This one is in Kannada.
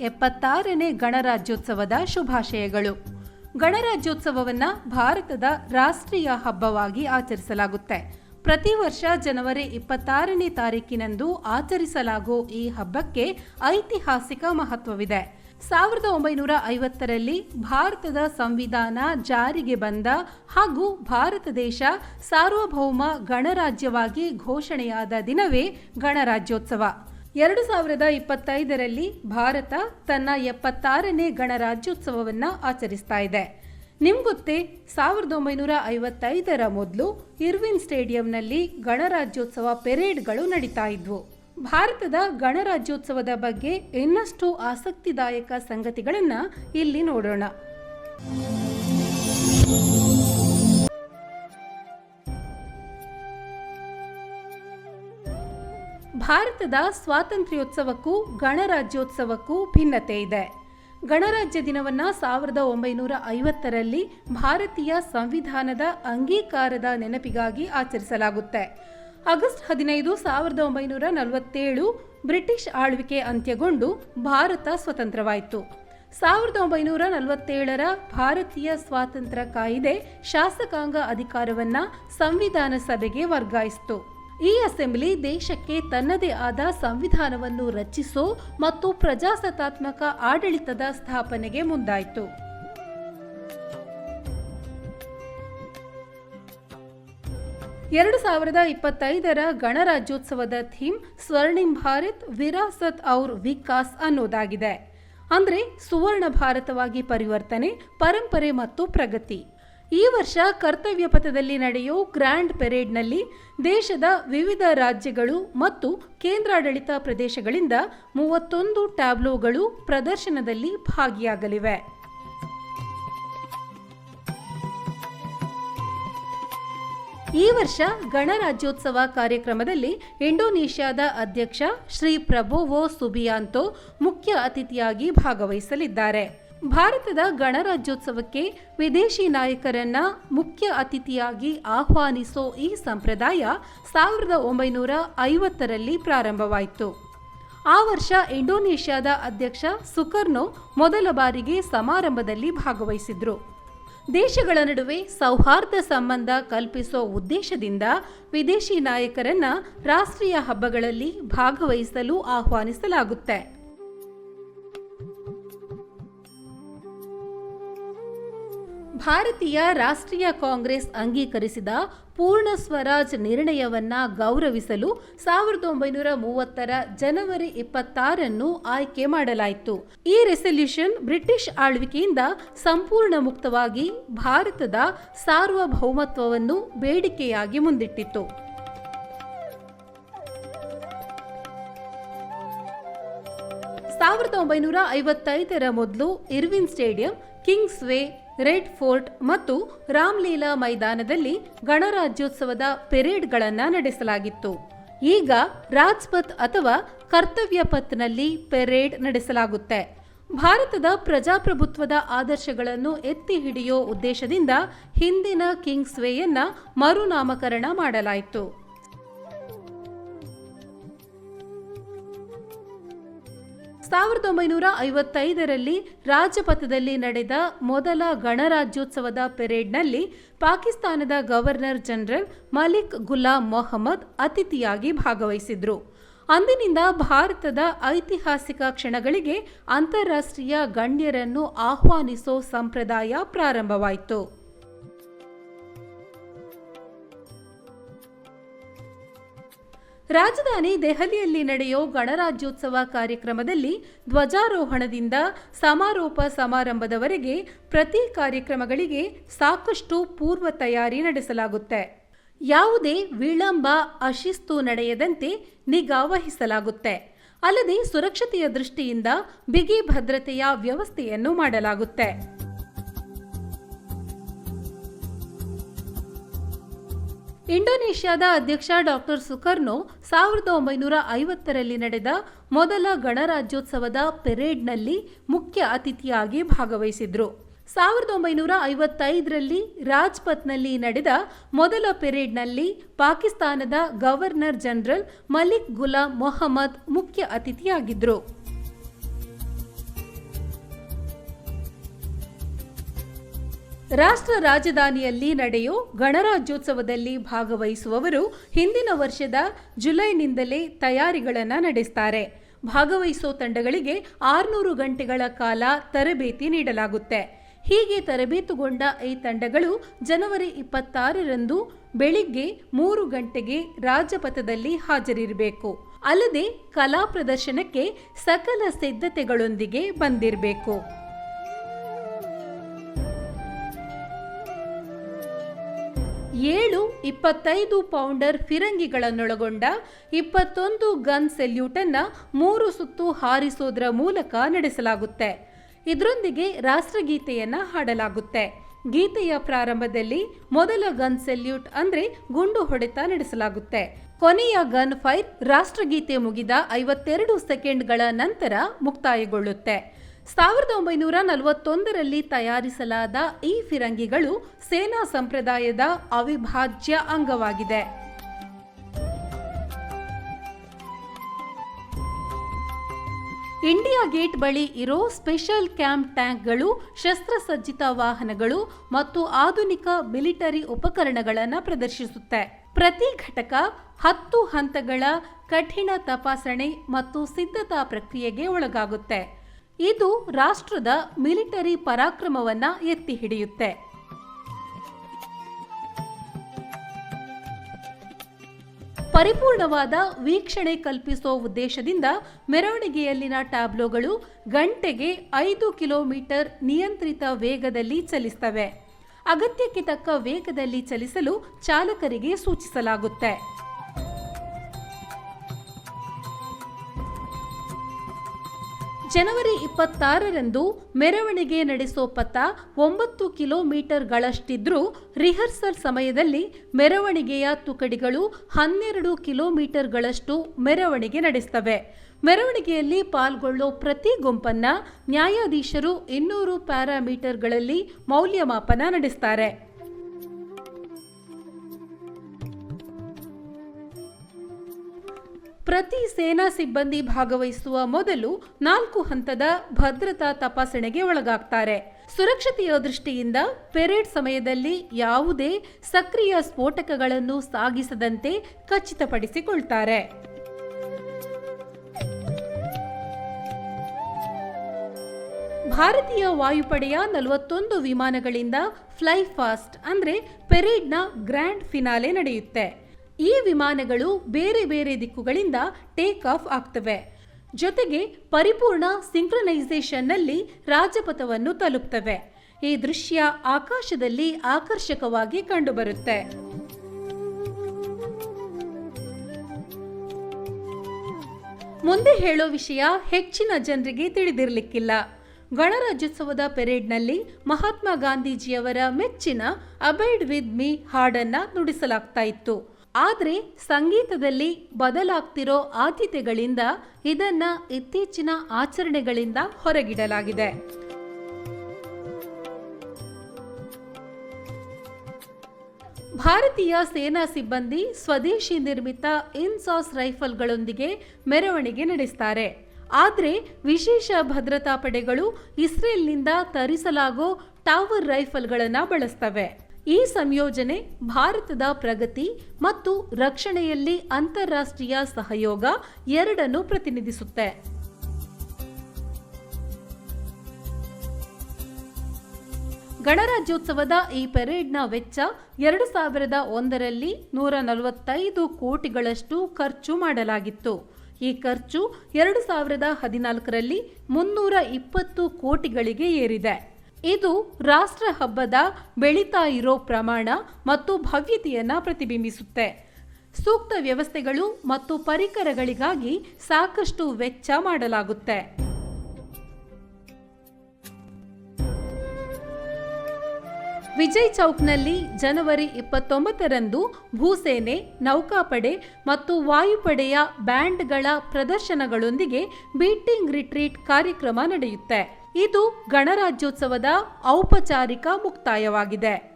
ಎಪ್ಪತ್ತಾರನೇ ಗಣರಾಜ್ಯೋತ್ಸವದ ಶುಭಾಶಯಗಳು. ಗಣರಾಜ್ಯೋತ್ಸವವನ್ನು ಭಾರತದ ರಾಷ್ಟ್ರೀಯ ಹಬ್ಬವಾಗಿ ಆಚರಿಸಲಾಗುತ್ತೆ. ಪ್ರತಿ ವರ್ಷ ಜನವರಿ ಇಪ್ಪತ್ತಾರನೇ ತಾರೀಕಿನಂದು ಆಚರಿಸಲಾಗೋ ಈ ಹಬ್ಬಕ್ಕೆ ಐತಿಹಾಸಿಕ ಮಹತ್ವವಿದೆ. ಸಾವಿರದ ಒಂಬೈನೂರ ಐವತ್ತರಲ್ಲಿ ಭಾರತದ ಸಂವಿಧಾನ ಜಾರಿಗೆ ಬಂದ ಹಾಗೂ ಭಾರತ ದೇಶ ಸಾರ್ವಭೌಮ ಗಣರಾಜ್ಯವಾಗಿ ಘೋಷಣೆಯಾದ ದಿನವೇ ಗಣರಾಜ್ಯೋತ್ಸವ. ಎರಡು ಸಾವಿರದ ಇಪ್ಪತ್ತೈದರಲ್ಲಿ ಭಾರತ ತನ್ನ ಎಪ್ಪತ್ತಾರನೇ ಗಣರಾಜ್ಯೋತ್ಸವವನ್ನು ಆಚರಿಸ್ತಾ ಇದೆ. ನಿಮ್ಗೊತ್ತೇ ಸಾವಿರದ ಒಂಬೈನೂರ ಐವತ್ತೈದರ ಮೊದಲು ಇರ್ವಿನ್ ಸ್ಟೇಡಿಯಂನಲ್ಲಿ ಗಣರಾಜ್ಯೋತ್ಸವ ಪೆರೇಡ್ಗಳು ನಡೀತಾ ಇದ್ವು. ಭಾರತದ ಗಣರಾಜ್ಯೋತ್ಸವದ ಬಗ್ಗೆ ಇನ್ನಷ್ಟು ಆಸಕ್ತಿದಾಯಕ ಸಂಗತಿಗಳನ್ನು ಇಲ್ಲಿ ನೋಡೋಣ. ಭಾರತದ ಸ್ವಾತಂತ್ರ್ಯೋತ್ಸವಕ್ಕೂ, ಗಣರಾಜ್ಯೋತ್ಸವಕ್ಕೂ ಭಿನ್ನತೆ ಇದೆ. ಗಣರಾಜ್ಯ ದಿನವನ್ನು ಸಾವಿರದ ಒಂಬೈನೂರ ಐವತ್ತರಲ್ಲಿ ಭಾರತೀಯ ಸಂವಿಧಾನದ ಅಂಗೀಕಾರದ ನೆನಪಿಗಾಗಿ ಆಚರಿಸಲಾಗುತ್ತೆ. ಆಗಸ್ಟ್ ಹದಿನೈದು ಸಾವಿರದ ಒಂಬೈನೂರ ನಲವತ್ತೇಳು ಬ್ರಿಟಿಷ್ ಆಳ್ವಿಕೆ ಅಂತ್ಯಗೊಂಡು ಭಾರತ ಸ್ವತಂತ್ರವಾಯಿತು. ಸಾವಿರದ ಒಂಬೈನೂರ ನಲವತ್ತೇಳರ ಭಾರತೀಯ ಸ್ವಾತಂತ್ರ್ಯ ಕಾಯಿದೆ ಶಾಸಕಾಂಗ ಅಧಿಕಾರವನ್ನು ಸಂವಿಧಾನ ಸಭೆಗೆ ವರ್ಗಾಯಿಸಿತು. ಈ ಅಸೆಂಬ್ಲಿ ದೇಶಕ್ಕೆ ತನ್ನದೇ ಆದ ಸಂವಿಧಾನವನ್ನು ರಚಿಸೋ ಮತ್ತು ಪ್ರಜಾಸತ್ತಾತ್ಮಕ ಆಡಳಿತದ ಸ್ಥಾಪನೆಗೆ ಮುಂದಾಯಿತು. ಎರಡು ಸಾವಿರದ ಇಪ್ಪತ್ತೈದರ ಗಣರಾಜ್ಯೋತ್ಸವದ ಥೀಮ್ ಸ್ವರ್ಣಿಂ ಭಾರತ್, ವಿರಾಸತ್ ಔರ್ ವಿಕಾಸ್ ಅನ್ನೋದಾಗಿದೆ. ಅಂದರೆ ಸುವರ್ಣ ಭಾರತವಾಗಿ ಪರಿವರ್ತನೆ, ಪರಂಪರೆ ಮತ್ತು ಪ್ರಗತಿ. ಈ ವರ್ಷ ಕರ್ತವ್ಯ ಪಥದಲ್ಲಿ ನಡೆಯೋ ಗ್ರ್ಯಾಂಡ್ ಪೆರೇಡ್ನಲ್ಲಿ ದೇಶದ ವಿವಿಧ ರಾಜ್ಯಗಳು ಮತ್ತು ಕೇಂದ್ರಾಡಳಿತ ಪ್ರದೇಶಗಳಿಂದ ಮೂವತ್ತೊಂದು ಟ್ಯಾಬ್ಲೋಗಳು ಪ್ರದರ್ಶನದಲ್ಲಿ ಭಾಗಿಯಾಗಲಿವೆ. ಈ ವರ್ಷ ಗಣರಾಜ್ಯೋತ್ಸವ ಕಾರ್ಯಕ್ರಮದಲ್ಲಿ ಇಂಡೋನೇಷ್ಯಾದ ಅಧ್ಯಕ್ಷ ಶ್ರೀ ಪ್ರಭುವೋ ಸುಬಿಯಾಂತೋ ಮುಖ್ಯ ಅತಿಥಿಯಾಗಿ ಭಾಗವಹಿಸಲಿದ್ದಾರೆ. ಭಾರತದ ಗಣರಾಜ್ಯೋತ್ಸವಕ್ಕೆ ವಿದೇಶಿ ನಾಯಕರನ್ನ ಮುಖ್ಯ ಅತಿಥಿಯಾಗಿ ಆಹ್ವಾನಿಸೋ ಈ ಸಂಪ್ರದಾಯ ಸಾವಿರದ ಒಂಬೈನೂರ ಐವತ್ತರಲ್ಲಿ ಪ್ರಾರಂಭವಾಯಿತು. ಆ ವರ್ಷ ಇಂಡೋನೇಷ್ಯಾದ ಅಧ್ಯಕ್ಷ ಸುಕರ್ನೋ ಮೊದಲ ಬಾರಿಗೆ ಸಮಾರಂಭದಲ್ಲಿ ಭಾಗವಹಿಸಿದ್ರು. ದೇಶಗಳ ನಡುವೆ ಸೌಹಾರ್ದ ಸಂಬಂಧ ಕಲ್ಪಿಸೋ ಉದ್ದೇಶದಿಂದ ವಿದೇಶಿ ನಾಯಕರನ್ನ ರಾಷ್ಟ್ರೀಯ ಹಬ್ಬಗಳಲ್ಲಿ ಭಾಗವಹಿಸಲು ಆಹ್ವಾನಿಸಲಾಗುತ್ತೆ. ಭಾರತೀಯ ರಾಷ್ಟ್ರೀಯ ಕಾಂಗ್ರೆಸ್ ಅಂಗೀಕರಿಸಿದ ಪೂರ್ಣ ಸ್ವರಾಜ್ ನಿರ್ಣಯವನ್ನ ಗೌರವಿಸಲು ಸಾವಿರದ ಒಂಬೈನೂರ ಮೂವತ್ತರ ಜನವರಿ ಇಪ್ಪತ್ತಾರನ್ನು ಆಯ್ಕೆ ಮಾಡಲಾಯಿತು. ಈ ರೆಸಲ್ಯೂಷನ್ ಬ್ರಿಟಿಷ್ ಆಳ್ವಿಕೆಯಿಂದ ಸಂಪೂರ್ಣ ಮುಕ್ತವಾಗಿ ಭಾರತದ ಸಾರ್ವಭೌಮತ್ವವನ್ನು ಬೇಡಿಕೆಯಾಗಿ ಮುಂದಿಟ್ಟಿತ್ತು. ಸಾವಿರದ ಒಂಬೈನೂರ ಐವತ್ತೈದರ ಮೊದಲು Irwin stadium Kingsway Red Fort ಮತ್ತು ರಾಮ್ಲೀಲಾ ಮೈದಾನದಲ್ಲಿ ಗಣರಾಜ್ಯೋತ್ಸವದ ಪೆರೇಡ್ಗಳನ್ನು ನಡೆಸಲಾಗಿತ್ತು. ಈಗ ರಾಜ್ಪಥ್ ಅಥವಾ ಕರ್ತವ್ಯ ಪಥ್ನಲ್ಲಿ ಪೆರೇಡ್ ನಡೆಸಲಾಗುತ್ತೆ. ಭಾರತದ ಪ್ರಜಾಪ್ರಭುತ್ವದ ಆದರ್ಶಗಳನ್ನು ಎತ್ತಿ ಹಿಡಿಯೋ ಉದ್ದೇಶದಿಂದ ಹಿಂದಿನ ಕಿಂಗ್ಸ್ ವೇಯನ್ನ ಮರುನಾಮಕರಣ ಮಾಡಲಾಯಿತು. ಸಾವಿರದ ಒಂಬೈನೂರ ಐವತ್ತೈದರಲ್ಲಿ ರಾಜಪಥದಲ್ಲಿ ನಡೆದ ಮೊದಲ ಗಣರಾಜ್ಯೋತ್ಸವದ ಪೆರೇಡ್ನಲ್ಲಿ ಪಾಕಿಸ್ತಾನದ ಗವರ್ನರ್ ಜನರಲ್ ಮಲಿಕ್ ಗುಲಾಂ ಮೊಹಮ್ಮದ್ ಅತಿಥಿಯಾಗಿ ಭಾಗವಹಿಸಿದ್ರು. ಅಂದಿನಿಂದ ಭಾರತದ ಐತಿಹಾಸಿಕ ಕ್ಷಣಗಳಿಗೆ ಅಂತಾರಾಷ್ಟ್ರೀಯ ಗಣ್ಯರನ್ನು ಆಹ್ವಾನಿಸೋ ಸಂಪ್ರದಾಯ ಪ್ರಾರಂಭವಾಯಿತು. ರಾಜಧಾನಿ ದೆಹಲಿಯಲ್ಲಿ ನಡೆಯೋ ಗಣರಾಜ್ಯೋತ್ಸವ ಕಾರ್ಯಕ್ರಮದಲ್ಲಿ ಧ್ವಜಾರೋಹಣದಿಂದ ಸಮಾರೋಪ ಸಮಾರಂಭದವರೆಗೆ ಪ್ರತಿ ಕಾರ್ಯಕ್ರಮಗಳಿಗೆ ಸಾಕಷ್ಟು ಪೂರ್ವ ತಯಾರಿ ನಡೆಸಲಾಗುತ್ತೆ. ಯಾವುದೇ ವಿಳಂಬ, ಅಶಿಸ್ತು ನಡೆಯದಂತೆ ನಿಗಾ ವಹಿಸಲಾಗುತ್ತೆ. ಅಲ್ಲದೆ ಸುರಕ್ಷತೆಯ ದೃಷ್ಟಿಯಿಂದ ಬಿಗಿ ಭದ್ರತೆಯ ವ್ಯವಸ್ಥೆಯನ್ನು ಮಾಡಲಾಗುತ್ತೆ. ಇಂಡೋನೇಷ್ಯಾದ ಅಧ್ಯಕ್ಷ ಡಾಕ್ಟರ್ ಸುಕರ್ನೋ ಸಾವಿರದ ಒಂಬೈನೂರ ಐವತ್ತರಲ್ಲಿ ನಡೆದ ಮೊದಲ ಗಣರಾಜ್ಯೋತ್ಸವದ ಪೆರೇಡ್ನಲ್ಲಿ ಮುಖ್ಯ ಅತಿಥಿಯಾಗಿ ಭಾಗವಹಿಸಿದ್ರು. ಸಾವಿರದ ಒಂಬೈನೂರ ಐವತ್ತೈದರಲ್ಲಿ ರಾಜ್ಪಥ್ನಲ್ಲಿ ನಡೆದ ಮೊದಲ ಪೆರೇಡ್ನಲ್ಲಿ ಪಾಕಿಸ್ತಾನದ ಗವರ್ನರ್ ಜನರಲ್ ಮಲಿಕ್ ಗುಲಾಂ ಮೊಹಮ್ಮದ್ ಮುಖ್ಯ ಅತಿಥಿಯಾಗಿದ್ದರು ರಾಷ್ಟ್ರ ರಾಜಧಾನಿಯಲ್ಲಿ ನಡೆಯೋ ಗಣರಾಜ್ಯೋತ್ಸವದಲ್ಲಿ ಭಾಗವಹಿಸುವವರು ಹಿಂದಿನ ವರ್ಷದ ಜುಲೈನಿಂದಲೇ ತಯಾರಿಗಳನ್ನು ನಡೆಸ್ತಾರೆ. ಭಾಗವಹಿಸೋ ತಂಡಗಳಿಗೆ ಆರುನೂರು ಗಂಟೆಗಳ ಕಾಲ ತರಬೇತಿ ನೀಡಲಾಗುತ್ತೆ. ಹೀಗೆ ತರಬೇತುಗೊಂಡ ಈ ತಂಡಗಳು ಜನವರಿ ಇಪ್ಪತ್ತಾರರಂದು ಬೆಳಿಗ್ಗೆ ಮೂರು ಗಂಟೆಗೆ ರಾಜಪಥದಲ್ಲಿ ಹಾಜರಿರಬೇಕು. ಅಲ್ಲದೆ ಕಲಾ ಪ್ರದರ್ಶನಕ್ಕೆ ಸಕಲ ಸಿದ್ಧತೆಗಳೊಂದಿಗೆ ಬಂದಿರಬೇಕು. ಏಳು ಇಪ್ಪತ್ತೈದು ಪೌಂಡರ್ ಫಿರಂಗಿಗಳನ್ನೊಳಗೊಂಡ ಇಪ್ಪತ್ತೊಂದು ಗನ್ ಸೆಲ್ಯೂಟನ್ನು ಮೂರು ಸುತ್ತು ಹಾರಿಸೋದ್ರ ಮೂಲಕ ನಡೆಸಲಾಗುತ್ತೆ. ಇದರೊಂದಿಗೆ ರಾಷ್ಟ್ರಗೀತೆಯನ್ನು ಹಾಡಲಾಗುತ್ತೆ. ಗೀತೆಯ ಪ್ರಾರಂಭದಲ್ಲಿ ಮೊದಲ ಗನ್ ಸೆಲ್ಯೂಟ್ ಅಂದ್ರೆ ಗುಂಡು ಹೊಡೆತ ನಡೆಸಲಾಗುತ್ತೆ. ಕೊನೆಯ ಗನ್ ಫೈರ್ ರಾಷ್ಟ್ರಗೀತೆ ಮುಗಿದ ಐವತ್ತೆರಡು ಸೆಕೆಂಡ್ಗಳ ನಂತರ ಮುಕ್ತಾಯಗೊಳ್ಳುತ್ತೆ. ಸಾವಿರದ ಒಂಬೈನೂರ ನಲವತ್ತೊಂದರಲ್ಲಿ ತಯಾರಿಸಲಾದ ಈ ಫಿರಂಗಿಗಳು ಸೇನಾ ಸಂಪ್ರದಾಯದ ಅವಿಭಾಜ್ಯ ಅಂಗವಾಗಿದೆ. ಇಂಡಿಯಾ ಗೇಟ್ ಬಳಿ ಇರೋ ಸ್ಪೆಷಲ್ ಕ್ಯಾಂಪ್ ಟ್ಯಾಂಕ್ಗಳು, ಶಸ್ತ್ರಸಜ್ಜಿತ ವಾಹನಗಳು ಮತ್ತು ಆಧುನಿಕ ಮಿಲಿಟರಿ ಉಪಕರಣಗಳನ್ನು ಪ್ರದರ್ಶಿಸುತ್ತೆ. ಪ್ರತಿ ಘಟಕ ಹತ್ತು ಹಂತಗಳ ಕಠಿಣ ತಪಾಸಣೆ ಮತ್ತು ಸಿದ್ಧತಾ ಪ್ರಕ್ರಿಯೆಗೆ ಒಳಗಾಗುತ್ತೆ. ಇದು ರಾಷ್ಟ್ರದ ಮಿಲಿಟರಿ ಪರಾಕ್ರಮವನ್ನ ಎತ್ತಿ ಹಿಡಿಯುತ್ತೆ. ಪರಿಪೂರ್ಣವಾದ ವೀಕ್ಷಣೆ ಕಲ್ಪಿಸೋ ಉದ್ದೇಶದಿಂದ ಮೆರವಣಿಗೆಯಲ್ಲಿನ ಟ್ಯಾಬ್ಲೋಗಳು ಗಂಟೆಗೆ ಐದು ಕಿಲೋಮೀಟರ್ ನಿಯಂತ್ರಿತ ವೇಗದಲ್ಲಿ ಚಲಿಸುತ್ತವೆ ಅಗತ್ಯಕ್ಕೆ ತಕ್ಕ ವೇಗದಲ್ಲಿ ಚಲಿಸಲು ಚಾಲಕರಿಗೆ ಸೂಚಿಸಲಾಗುತ್ತೆ. ಜನವರಿ ಇಪ್ಪತ್ತಾರರಂದು ಮೆರವಣಿಗೆ ನಡೆಸೋ ಪಥ ಒಂಬತ್ತು ಕಿಲೋಮೀಟರ್ಗಳಷ್ಟಿದ್ರೂ ರಿಹರ್ಸಲ್ ಸಮಯದಲ್ಲಿ ಮೆರವಣಿಗೆಯ ತುಕಡಿಗಳು ಹನ್ನೆರಡು ಕಿಲೋಮೀಟರ್ಗಳಷ್ಟು ಮೆರವಣಿಗೆ ನಡೆಸ್ತವೆ. ಮೆರವಣಿಗೆಯಲ್ಲಿ ಪಾಲ್ಗೊಳ್ಳೋ ಪ್ರತಿ ಗುಂಪನ್ನ ನ್ಯಾಯಾಧೀಶರು ಇನ್ನೂರು ಪ್ಯಾರಾಮೀಟರ್ಗಳಲ್ಲಿ ಮೌಲ್ಯಮಾಪನ ನಡೆಸ್ತಾರೆ. ಪ್ರತಿ ಸೇನಾ ಸಿಬ್ಬಂದಿ ಭಾಗವಹಿಸುವ ಮೊದಲು ನಾಲ್ಕು ಹಂತದ ಭದ್ರತಾ ತಪಾಸಣೆಗೆ ಒಳಗಾಗ್ತಾರೆ. ಸುರಕ್ಷತೆಯ ದೃಷ್ಟಿಯಿಂದ ಪೆರೇಡ್ ಸಮಯದಲ್ಲಿ ಯಾವುದೇ ಸಕ್ರಿಯ ಸ್ಫೋಟಕಗಳನ್ನು ಸಾಗಿಸದಂತೆ ಖಚಿತಪಡಿಸಿಕೊಳ್ತಾರೆ. ಭಾರತೀಯ ವಾಯುಪಡೆಯ ನಲವತ್ತೊಂದು ವಿಮಾನಗಳಿಂದ ಫ್ಲೈ ಫಾಸ್ಟ್ ಅಂದ್ರೆ ಪೆರೇಡ್ನ ಗ್ರ್ಯಾಂಡ್ ಫಿನಾಲೆ ನಡೆಯುತ್ತೆ. ಈ ವಿಮಾನಗಳು ಬೇರೆ ಬೇರೆ ದಿಕ್ಕುಗಳಿಂದ ಟೇಕ್ ಆಫ್ ಆಗ್ತವೆ. ಜೊತೆಗೆ ಪರಿಪೂರ್ಣ ಸಿಂಕ್ರನೈಸೇಷನ್ನಲ್ಲಿ ರಾಜಪಥವನ್ನು ತಲುಪ್ತವೆ. ಈ ದೃಶ್ಯ ಆಕಾಶದಲ್ಲಿ ಆಕರ್ಷಕವಾಗಿ ಕಂಡುಬರುತ್ತೆ. ಮುಂದೆ ಹೇಳೋ ವಿಷಯ ಹೆಚ್ಚಿನ ಜನರಿಗೆ ತಿಳಿದಿರಲಿಕ್ಕಿಲ್ಲ. ಗಣರಾಜ್ಯೋತ್ಸವದ ಪೆರೇಡ್ನಲ್ಲಿ ಮಹಾತ್ಮ ಗಾಂಧೀಜಿಯವರ ಮೆಚ್ಚಿನ ಅಬೈಡ್ ವಿತ್ ಮೀ ಹಾಡನ್ನ ನುಡಿಸಲಾಗ್ತಾ ಇತ್ತು. ಆದರೆ ಸಂಗೀತದಲ್ಲಿ ಬದಲಾಗ್ತಿರೋ ಆದ್ಯತೆಗಳಿಂದ ಇದನ್ನ ಇತ್ತೀಚಿನ ಆಚರಣೆಗಳಿಂದ ಹೊರಗಿಡಲಾಗಿದೆ. ಭಾರತೀಯ ಸೇನಾ ಸಿಬ್ಬಂದಿ ಸ್ವದೇಶಿ ನಿರ್ಮಿತ ಇನ್ಸಾಸ್ ರೈಫಲ್ಗಳೊಂದಿಗೆ ಮೆರವಣಿಗೆ ನಡೆಸ್ತಾರೆ. ಆದರೆ ವಿಶೇಷ ಭದ್ರತಾ ಪಡೆಗಳು ಇಸ್ರೇಲ್ನಿಂದ ತರಿಸಲಾಗೋ ಟವರ್ ರೈಫಲ್ಗಳನ್ನು ಬಳಸ್ತವೆ. ಈ ಸಂಯೋಜನೆ ಭಾರತದ ಪ್ರಗತಿ ಮತ್ತು ರಕ್ಷಣೆಯಲ್ಲಿ ಅಂತಾರಾಷ್ಟ್ರೀಯ ಸಹಯೋಗ ಎರಡನ್ನು ಪ್ರತಿನಿಧಿಸುತ್ತೆ. ಗಣರಾಜ್ಯೋತ್ಸವದ ಈ ಪೆರೇಡ್ನ ವೆಚ್ಚ ಎರಡು ಸಾವಿರದ ಒಂದರಲ್ಲಿ ನೂರ ನಲವತ್ತೈದು ಕೋಟಿಗಳಷ್ಟು ಖರ್ಚು ಮಾಡಲಾಗಿತ್ತು. ಈ ಖರ್ಚು ಎರಡು ಸಾವಿರದ ಹದಿನಾಲ್ಕರಲ್ಲಿ ಮುನ್ನೂರ ಇಪ್ಪತ್ತು ಕೋಟಿಗಳಿಗೆ ಏರಿದೆ. ಇದು ರಾಷ್ಟ್ರ ಹಬ್ಬದ ಬೆಳೀತಾ ಇರೋ ಪ್ರಮಾಣ ಮತ್ತು ಭವ್ಯತೆಯನ್ನು ಪ್ರತಿಬಿಂಬಿಸುತ್ತೆ. ಸೂಕ್ತ ವ್ಯವಸ್ಥೆಗಳು ಮತ್ತು ಪರಿಕರಗಳಿಗಾಗಿ ಸಾಕಷ್ಟು ವೆಚ್ಚ ಮಾಡಲಾಗುತ್ತೆ. ವಿಜಯ್ ಚೌಕ್ನಲ್ಲಿ ಜನವರಿ ಇಪ್ಪತ್ತೊಂಬತ್ತರಂದು ಭೂಸೇನೆ, ನೌಕಾಪಡೆ ಮತ್ತು ವಾಯುಪಡೆಯ ಬ್ಯಾಂಡ್ಗಳ ಪ್ರದರ್ಶನಗಳೊಂದಿಗೆ ಬೀಟಿಂಗ್ ರಿಟ್ರೀಟ್ ಕಾರ್ಯಕ್ರಮ ನಡೆಯುತ್ತೆ. ಇದು ಗಣರಾಜ್ಯೋತ್ಸವದ ಔಪಚಾರಿಕ ಮುಕ್ತಾಯವಾಗಿದೆ.